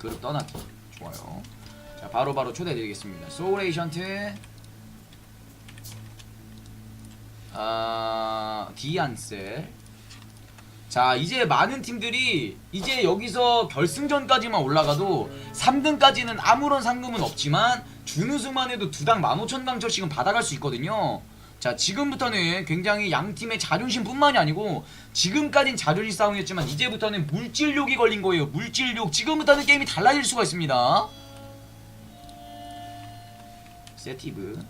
그룹 떠나기. 좋아요. 자 바로바로 초대드리겠습니다. 소울 에이션트. 아 디안셀. 자 이제 많은 팀들이 이제 여기서 결승전까지만 올라가도 3등까지는 아무런 상금은 없지만 준우승만 해도 두당 15,000강처씩은 받아갈 수 있거든요 자 지금부터는 굉장히 양 팀의 자존심뿐만이 아니고 지금까진 자존심 싸움이었지만 이제부터는 물질욕이 걸린 거예요. 물질욕. 지금부터는 게임이 달라질 수가 있습니다. 세티브.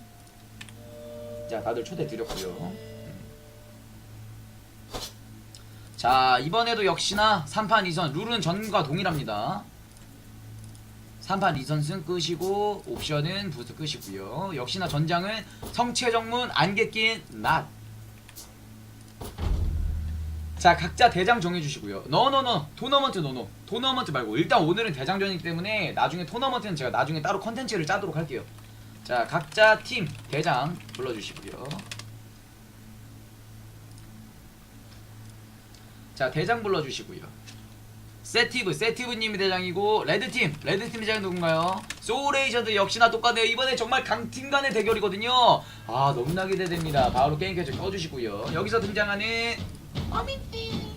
자 다들 초대 드렸고요. 자 이번에도 역시나 3판 2선 룰은 전과 동일합니다 3판 2선승 끄시고 옵션은 부스 끄시고요. 역시나 전장은 성체정문 안개 낀 낫. 자 각자 대장 정해주시고요. 너너너 토너먼트 노노 토너먼트 말고 일단 오늘은 대장전이기 때문에 나중에 토너먼트는 제가 나중에 따로 컨텐츠를 짜도록 할게요. 자 각자 팀 대장 불러주시고요. 자 대장 불러주시고요 세티브 세티브님이 대장이고 레드팀. 레드팀 대장이 누군가요? 소울에이션도 역시나 똑같네요. 이번에 정말 강팀 간의 대결이거든요. 아 너무나 기대됩니다. 바로 게임 캐쳐 껴주시고요. 여기서 등장하는 어미띠.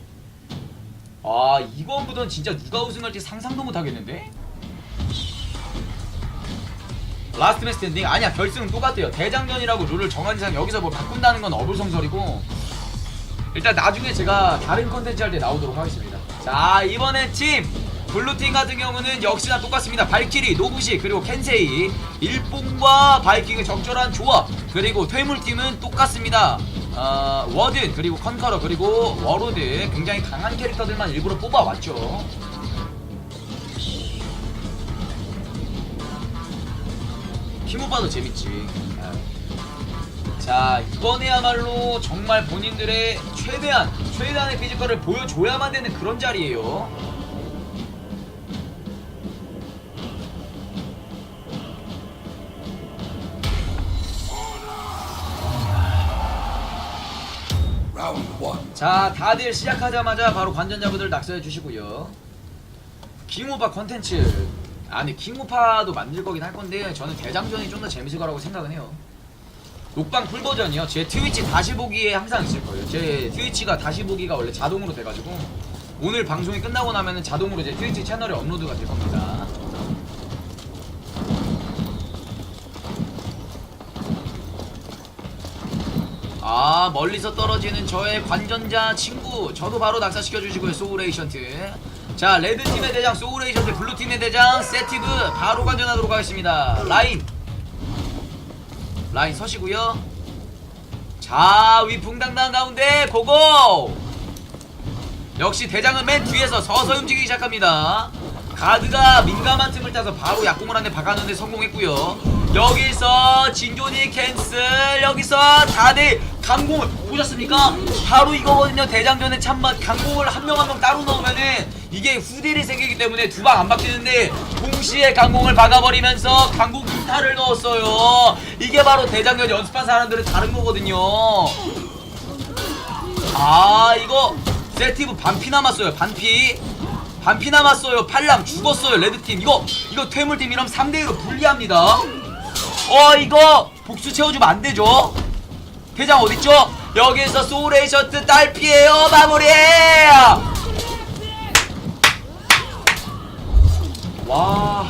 아 이번부터는 진짜 누가 우승할지 상상도 못하겠는데? 라스트 맨 스탠딩. 아니야 결승은 똑같아요. 대장전이라고 룰을 정한 이상 여기서 뭐 바꾼다는 건 어불성설이고. 일단 나중에 제가 다른 컨텐츠 할 때 나오도록 하겠습니다 자 이번에 팀 블루팀 같은 경우는 역시나 똑같습니다. 발키리, 노부시 그리고 켄세이. 일봉과 바이킹의 적절한 조합 그리고 퇴물팀은 똑같습니다. 어, 워든 그리고 컨커러 그리고 워로드. 굉장히 강한 캐릭터들만 일부러 뽑아왔죠. 팀 오빠도 재밌지. 아. 자 이번에야말로 정말 본인들의 최대한 최대한의 피지컬을 보여줘야만 되는 그런 자리예요. 자 다들 시작하자마자 바로 관전자분들 낙서해 주시고요. 킹오파 컨텐츠. 아니 킹오파도 만들 거긴 할 건데 저는 대장전이 좀 더 재밌을 거라고 생각은 해요 녹방 풀 버전이요. 제 트위치 다시 보기에 항상 있을 거예요. 제 트위치가 다시 보기가 원래 자동으로 돼가지고 오늘 방송이 끝나고 나면은 자동으로 제 트위치 채널에 업로드가 될 겁니다. 아 멀리서 떨어지는 저의 관전자 친구. 저도 바로 낙사시켜 주시고요 소울에이션트. 자 레드팀의 대장 소울에이션트 블루팀의 대장 세티브 바로 관전하도록 하겠습니다. 라인 라인 서시고요. 자 위풍당당 가운데 고고! 역시 대장은 맨 뒤에서 서서 움직이기 시작합니다. 가드가 민감한 틈을 타서 바로 약공을 한 대 박았는데 성공했고요. 여기서 진조니 캔슬 여기서 다들 강공을 보셨습니까? 바로 이거거든요. 대장전의 참맛. 강공을 한 명 한 명 따로 넣으면은 이게 후딜이 생기기 때문에 두 방안 박히는데 동시에 강공을 박아버리면서 강공 기타를 넣었어요. 이게 바로 대장전 연습한 사람들은 다른 거거든요. 아 이거 세티브 반피 남았어요 반피. 반피 남았어요. 팔람 죽었어요 레드팀. 이거 이거 퇴물팀이랑 3대1로 불리합니다. 어 이거 복수 채워주면 안되죠? 대장 어딨죠? 여기서 소울에이션트 딸피에요 마무리 와.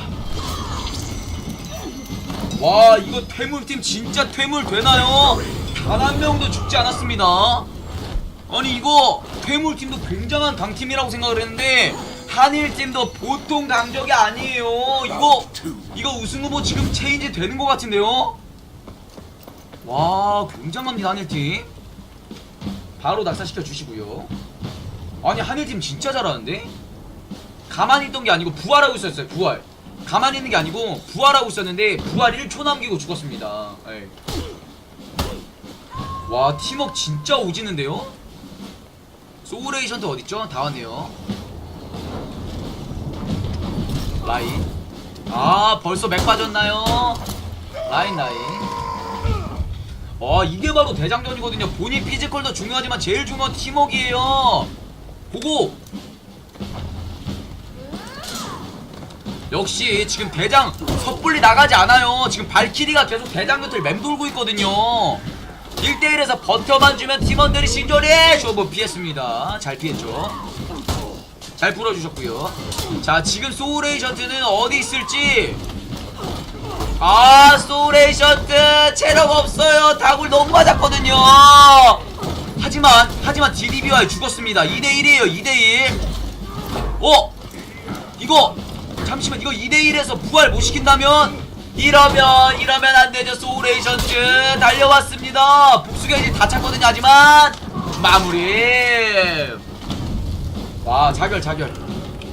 와 이거 퇴물팀 진짜 퇴물 되나요? 단 한 명도 죽지 않았습니다. 아니 이거 퇴물팀도 굉장한 강팀이라고 생각을 했는데 한일팀도 보통 강적이 아니에요. 이거 이거 우승 후보 지금 체인지 되는 것 같은데요? 와 굉장합니다 한일팀. 바로 낙사시켜 주시고요. 아니 한일팀 진짜 잘하는데 가만히 있던 게 아니고 부활하고 있었어요 부활. 가만히 있는 게 아니고 부활하고 있었는데 부활 1초 남기고 죽었습니다. 예. 와 팀워크 진짜 오지는데요? 소울에이션트 어딨죠? 다 왔네요. 라인. 아 벌써 맥 빠졌나요? 라인 라인. 와 이게 바로 대장전이거든요. 본인 피지컬도 중요하지만 제일 중요한 팀워크예요. 보고 역시 지금 대장 섣불리 나가지 않아요. 지금 발키리가 계속 대장 곁을 맴돌고 있거든요. 1대1에서 버텨만 주면 팀원들이 신전에 쇼부 피했습니다. 잘 피했죠? 잘 풀어주셨고요. 자 지금 소울에이션트는 어디 있을지. 아 소울에이션트 체력 없어요. 다굴 너무 맞았거든요. 하지만 하지만 DDBY 죽었습니다. 2대1이에요 2대1 어? 이거 잠시만 이거 2대1에서 부활 못 시킨다면? 이러면 이러면 안 되죠 소울에이션트 달려왔습니다. 복수게이지 다 찼거든요 하지만. 마무리. 와 자결 자결.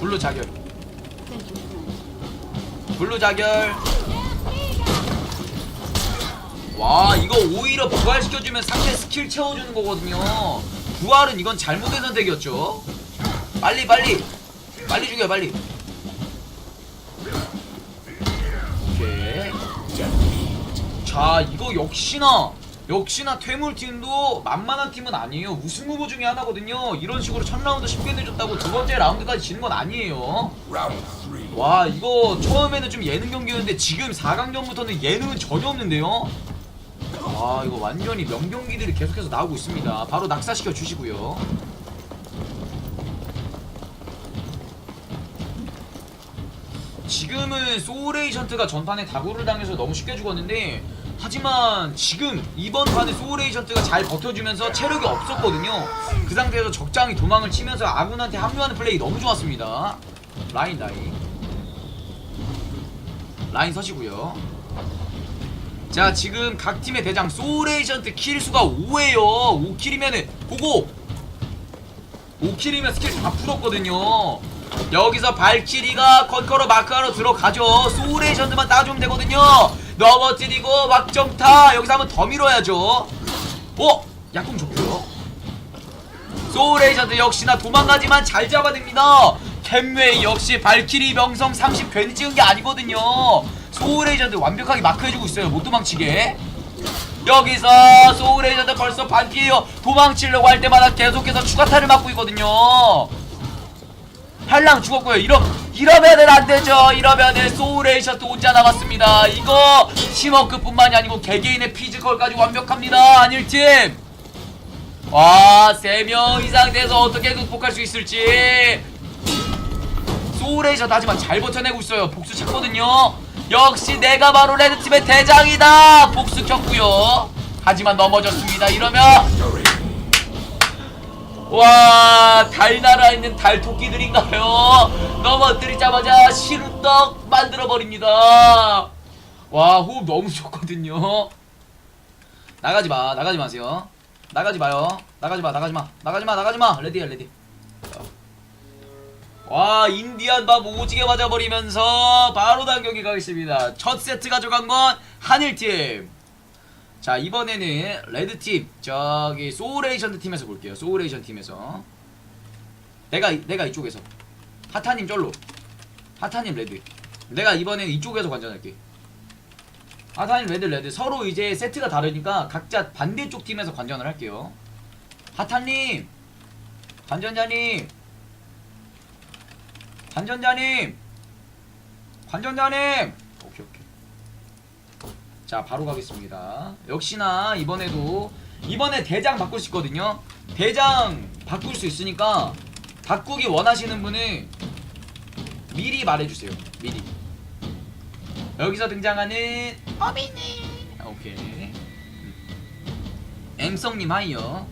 블루 자결. 블루 자결. 와 이거 오히려 부활시켜주면 상대 스킬 채워주는 거거든요. 부활은 이건 잘못된 선택이었죠. 빨리 빨리. 빨리 죽여 빨리 자 이거 역시나 역시나 퇴물팀도 만만한 팀은 아니에요. 우승 후보 중에 하나거든요. 이런 식으로 첫 라운드 쉽게 내줬다고 두 번째 라운드까지 지는 건 아니에요. 와 이거 처음에는 좀 예능 경기였는데 지금 4강전부터는 예능은 전혀 없는데요? 와 이거 완전히 명경기들이 계속해서 나오고 있습니다. 바로 낙사시켜 주시고요. 지금은 소울에이전트가 전판에 다구를 당해서 너무 쉽게 죽었는데 하지만 지금 이번 판에 소울에이전트가 잘 버텨주면서 체력이 없었거든요. 그 상태에서 적장이 도망을 치면서 아군한테 합류하는 플레이 너무 좋았습니다. 라인 라인. 라인 서시고요. 자 지금 각 팀의 대장 소울에이전트 킬 수가 5에요. 5킬이면은 보고! 5킬이면 스킬 다 풀었거든요. 여기서 발키리가 컨커러 마크하러 들어가죠. 소울에이전트만 따주면 되거든요 넘어뜨리고 확정타. 여기서 한번 더 밀어야죠. 어? 약품 좋고요. 소울에이전트 역시나 도망가지만 잘 잡아냅니다. 캔웨이 역시 발키리 명성 30 괜히 찍은 게 아니거든요. 소울에이전트 완벽하게 마크해주고 있어요 못 도망치게. 여기서 소울에이전트 벌써 반피에요. 도망치려고 할 때마다 계속해서 추가타를 맞고 있거든요. 한랑 죽었고요. 이러, 이러면은 안 되죠. 이러면은 소울에이션트 혼자 남았습니다. 이거 팀워크뿐만이 아니고 개개인의 피지컬까지 완벽합니다. 한일팀. 와 3명 이상 돼서 어떻게 극복할 수 있을지. 소울에이션 하지만 잘 버텨내고 있어요. 복수 찼거든요. 역시 내가 바로 레드팀의 대장이다. 복수 켰고요. 하지만 넘어졌습니다. 이러면. 와 달나라에 있는 달 토끼들인가요? 넘어뜨리자마자 시루떡 만들어버립니다. 와 호흡 너무 좋거든요. 나가지마 나가지 마세요. 나가지 마요. 나가지 마 나가지 마. 나가지 마 나가지 마. 레디야 레디. 와 인디안 밥 오지게 맞아버리면서 바로 단경기 가겠습니다. 첫 세트 가져간 건 한일팀 자 이번에는 레드팀 저기 소울에이션트 팀에서 볼게요. 소울에이션 팀에서. 내가 이- 내가 이쪽에서. 하타님 쩔로. 하타님 레드. 내가 이번엔 이쪽에서 관전할게. 하타님 레드 레드. 서로 이제 세트가 다르니까 각자 반대쪽 팀에서 관전을 할게요. 하타님! 관전자님! 관전자님! 관전자님 자 바로 가겠습니다. 역시나 이번에도 이번에 대장 바꿀 수 있거든요. 대장 바꿀 수 있으니까 바꾸기 원하시는 분은 미리 말해주세요. 미리. 여기서 등장하는 어빈이. 오케이. 음. 엠성님 하이요.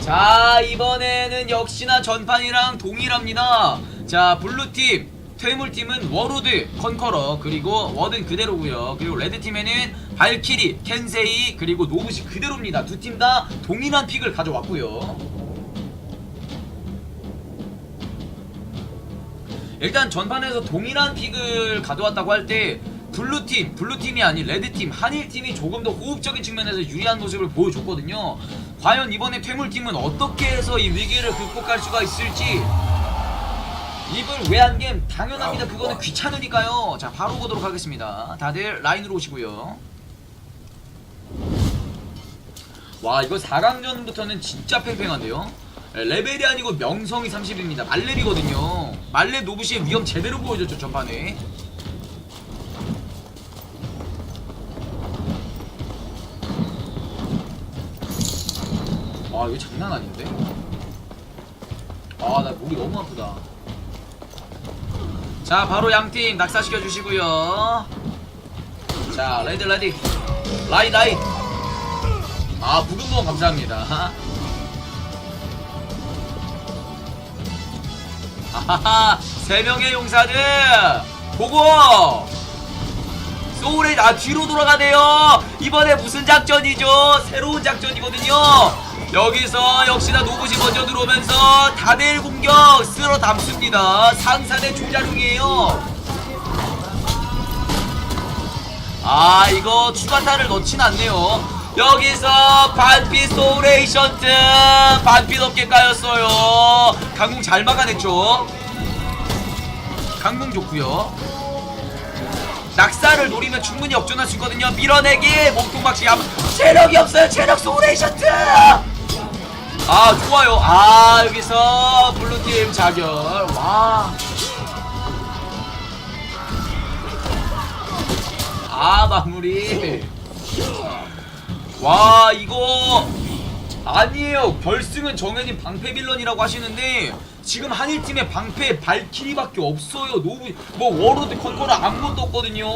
자 이번에는 역시나 전판이랑 동일합니다. 자 블루팀 퇴물팀은 워로드 컨커러 그리고 워든 그대로고요. 그리고 레드팀에는 발키리 켄세이 그리고 노브시 그대로입니다. 두 팀 다 동일한 픽을 가져왔고요. 일단 전판에서 동일한 픽을 가져왔다고 할 때 블루팀, 블루팀이 아닌 레드팀, 한일팀이 조금 더 호흡적인 측면에서 유리한 모습을 보여줬거든요. 과연 이번에 퇴물팀은 어떻게 해서 이 위기를 극복할 수가 있을지 입을 왜 안 겜? 당연합니다. 그거는 귀찮으니까요. 자, 바로 보도록 하겠습니다. 다들 라인으로 오시고요. 와, 이거 4강전부터는 진짜 팽팽한데요? 레벨이 아니고 명성이 30입니다. 말렙이거든요. 말레 노부시의 위험 제대로 보여줬죠 전판에 아 이거 장난 아닌데? 아 나 목이 너무 아프다 자 바로 양팀 낙사시켜 주시고요. 자 레드 레디. 라이 라이. 아 부금동 감사합니다. 아하하 세 명의 용사들. 보고! 소울에 아 뒤로 돌아가네요. 이번에 무슨 작전이죠? 새로운 작전이거든요 여기서 역시나 노부시 먼저 들어오면서 다들 공격 쓸어 담습니다. 상산의 조자룡이에요. 아 이거 추가타를 넣진 않네요. 여기서 반피 소레이션트 반피 넘게 까였어요. 강공 잘 막아냈죠? 강공 좋고요. 낙사를 노리면 충분히 역전할 수 있거든요. 밀어내기 몸통박치 한번 체력이 없어요. 체력 소레이션트 아 좋아요. 아 여기서 블루팀 자결. 와. 아 마무리. 와 이거 아니에요. 결승은 정해진 방패 빌런이라고 하시는데 지금 한일팀의 방패 발키리밖에 없어요 노부 뭐 워로드 컨커러 아무것도 없거든요.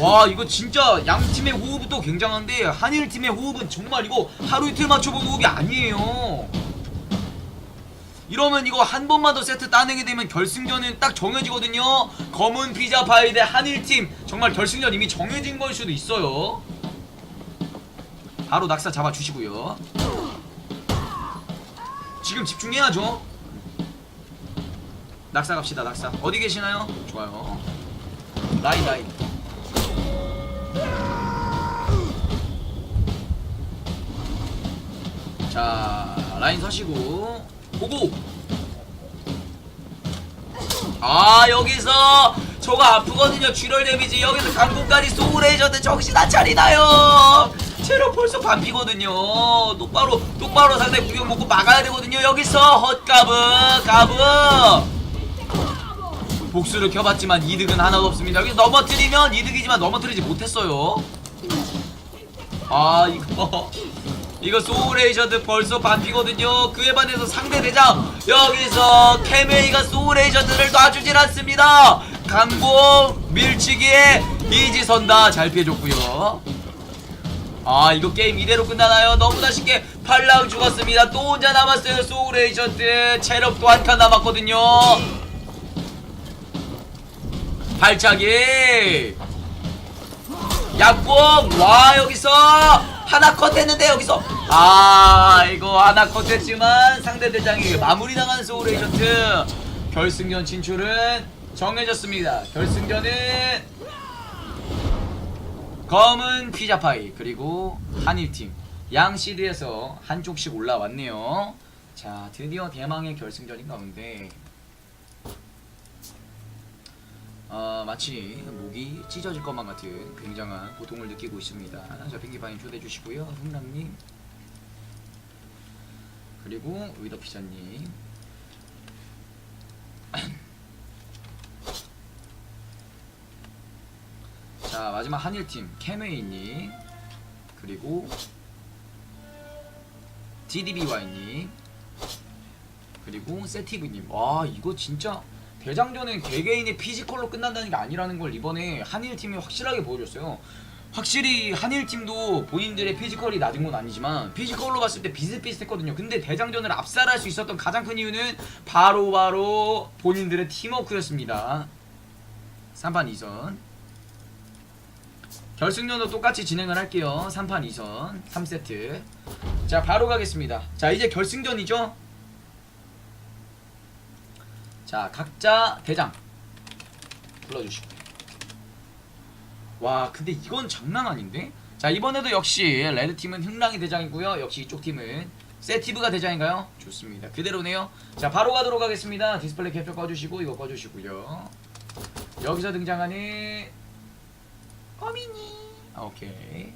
와 이거 진짜 양 팀의 호흡도 굉장한데 한일 팀의 호흡은 정말 이거 하루 이틀 맞춰본 호흡이 아니에요. 이러면 이거 한 번만 더 세트 따내게 되면 결승전은 딱 정해지거든요. 검은 피자 파이 대 한일 팀 정말 결승전 이미 정해진 걸 수도 있어요. 바로 낙사 잡아 주시고요. 지금 집중해야죠. 낙사 갑시다 낙사. 어디 계시나요? 좋아요. 라인 라인. 자 라인 서시고. 보고. 아 여기서 저거 아프거든요 쥐럴 데미지. 여기서 강국까지 소울레이저드 정신 안 차리나요? 체력 벌써 반피거든요. 똑바로 똑바로 상대 구경 먹고 막아야 되거든요. 여기서 헛가브 가브 복수를 켜봤지만 이득은 하나도 없습니다. 여기서 넘어뜨리면 이득이지만 넘어뜨리지 못했어요. 아 이거. 이거 소울에이저드 벌써 반피거든요. 그에 반해서 상대 대장 여기서 케메이가 소울에이저드를 놔주질 않습니다. 강공 밀치기에 이지선다. 잘 피해줬고요. 아 이거 게임 이대로 끝나나요? 너무나 쉽게 팔랑 죽었습니다. 또 혼자 남았어요. 소울에이저드 체력도 한칸 남았거든요 발차기. 약봉 와 여기서 하나 컷 했는데 여기서. 아 이거 하나 컷 했지만 상대 대장이 마무리 당한 소울 에이전트. 결승전 진출은 정해졌습니다. 결승전은 검은 피자파이 그리고 한일팀. 양 시드에서 한쪽씩 올라왔네요. 자 드디어 대망의 결승전인 가운데 어, 마치 목이 찢어질 것만 같은 굉장한 고통을 느끼고 있습니다. 자, 펭기파인 초대해 주시고요. 흥남님. 그리고 위더 피자님. 자 마지막 한일팀 캐메이님. 그리고 DDBY님. 그리고 세티브님. 와 이거 진짜 대장전은 개개인의 피지컬로 끝난다는 게 아니라는 걸 이번에 한일팀이 확실하게 보여줬어요. 확실히 한일팀도 본인들의 피지컬이 낮은 건 아니지만 피지컬로 봤을 때 비슷비슷했거든요. 근데 대장전을 압살할 수 있었던 가장 큰 이유는 바로바로 본인들의 팀워크였습니다. 3판 2선. 결승전도 똑같이 진행을 할게요. 3판 2선. 3세트. 자 바로 가겠습니다. 자 이제 결승전이죠 자 각자 대장 불러주시고. 와 근데 이건 장난 아닌데? 자 이번에도 역시 레드팀은 흥랑이 대장이고요. 역시 이쪽 팀은 세티브가 대장인가요? 좋습니다. 그대로네요. 자 바로 가도록 하겠습니다. 디스플레이 캡처 꺼주시고 이거 꺼주시고요. 여기서 등장하는 어미니 아, 오케이